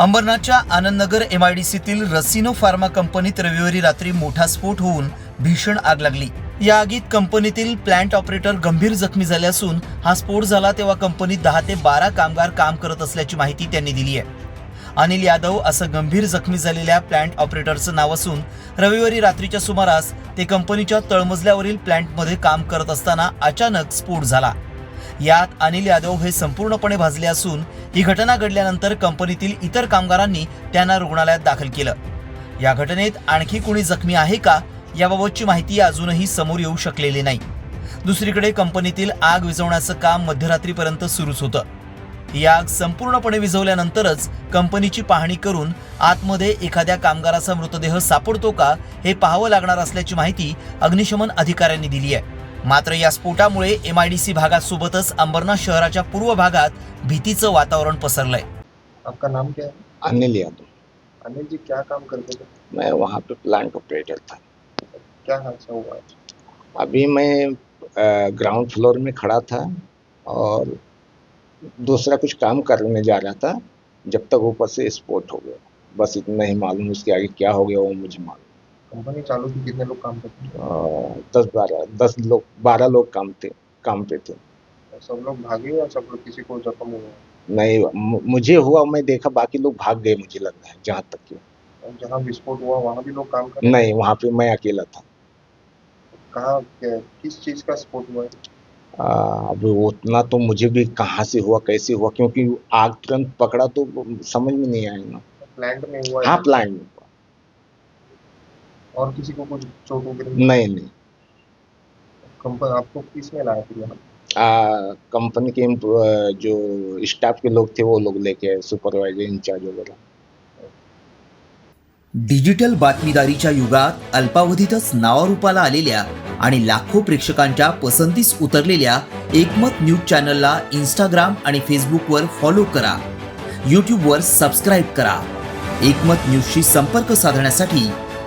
अंबरनाथच्या Anandnagar M I D सीतील रसिनो pharma कंपनीत रविवारी रात्री मोठा स्फोट होऊन भीषण आग लागली. या आगीत कंपनीतील प्लांट ऑपरेटर गंभीर जखमी झाले असून हा स्फोट झाला तेव्हा कंपनीत दहा ते बारा कामगार काम करत असल्याची माहिती त्यांनी दिली आहे. अनिल यादव असं गंभीर जखमी झालेल्या प्लांट ऑपरेटरचं नाव असून रविवारी रात्रीच्या सुमारास ते कंपनीच्या तळमजल्यावरील प्लांटमध्ये काम करत असताना अचानक स्फोट झाला. यात अनिल यादव हे संपूर्णपणे भाजले असून ही घटना घडल्यानंतर कंपनीतील इतर कामगारांनी त्यांना रुग्णालयात दाखल केलं. या घटनेत आणखी कोणी जखमी आहे का याबाबतची माहिती अजूनही समोर येऊ शकलेली नाही. दुसरीकडे कंपनीतील आग विझवण्याचं काम मध्यरात्रीपर्यंत सुरूच होतं. ही आग संपूर्णपणे विझवल्यानंतरच कंपनीची पाहणी करून आतमध्ये एखाद्या कामगाराचा मृतदेह सापडतो का हे पाहावं लागणार असल्याची माहिती अग्निशमन अधिकाऱ्यांनी दिली आहे. मात्र या स्फोटामुळे एमआयडीसी भागासोबतच अंबरनाथ शहराच्या पूर्व भागात भीतीचं वातावरण पसरलंय. आपका नाम क्या है? अनिल यादव. अनिल जी क्या काम करते थे? मैं वहाँ पे प्लांट ऑपरेटर था। क्या हादसा हुआ? आज अभी मैं ग्राउंड फ्लोर में खड़ा था और दूसरा कुछ काम करने जा रहा था जब तक ऊपर से स्पोर्ट हो गया। बस इतना ही मालूम उसके आगे क्या हो गया वो मुझे मालूम। कंपनी चालू थी? कितने लोग काम करते थे? दस बारह दस लोग बारह लोग काम थे काम पे थे। सब लोग भागे या सब लोग किसी को जख्म हुआ? नहीं मुझे हुआ मैं देखा बाकी लोग भाग गए मुझे लग रहा है जहाँ तक कि। जहाँ विस्फोट हुआ वहाँ भी लोग काम कर नहीं वहाँ पे मैं अकेला था। कहाँ किस चीज़ का स्फोट हुआ? है अब उतना तो मुझे भी कहाँ से हुआ कैसे हुआ क्योंकि आग तुरंत पकड़ा तो समझ में नहीं आया ना। प्लांट में हुआ हाँ। प्लांट में। और किसी को कुछ चोट वगैरह नहीं नहीं। कंपनी आपको किसमें लाया फिर यहाँ? कंपनी के जो स्टाफ के लोग थे वो लोग लेके सुपरवाइजर इंचार्ज वगैरह। डिजिटल बातमीदारीच्या युगात अल्पावधीतच नावारूपाला आलेल्या आणि लाखो प्रेक्षकांच्या पसंतीस उतरलेल्या एकमत न्यूज़ चॅनलला इंस्टाग्राम आणि फेसबुकवर फॉलो करा. यूट्यूबवर सबस्क्राईब करा. एकमत न्यूजशी संपर्क साधण्यासाठी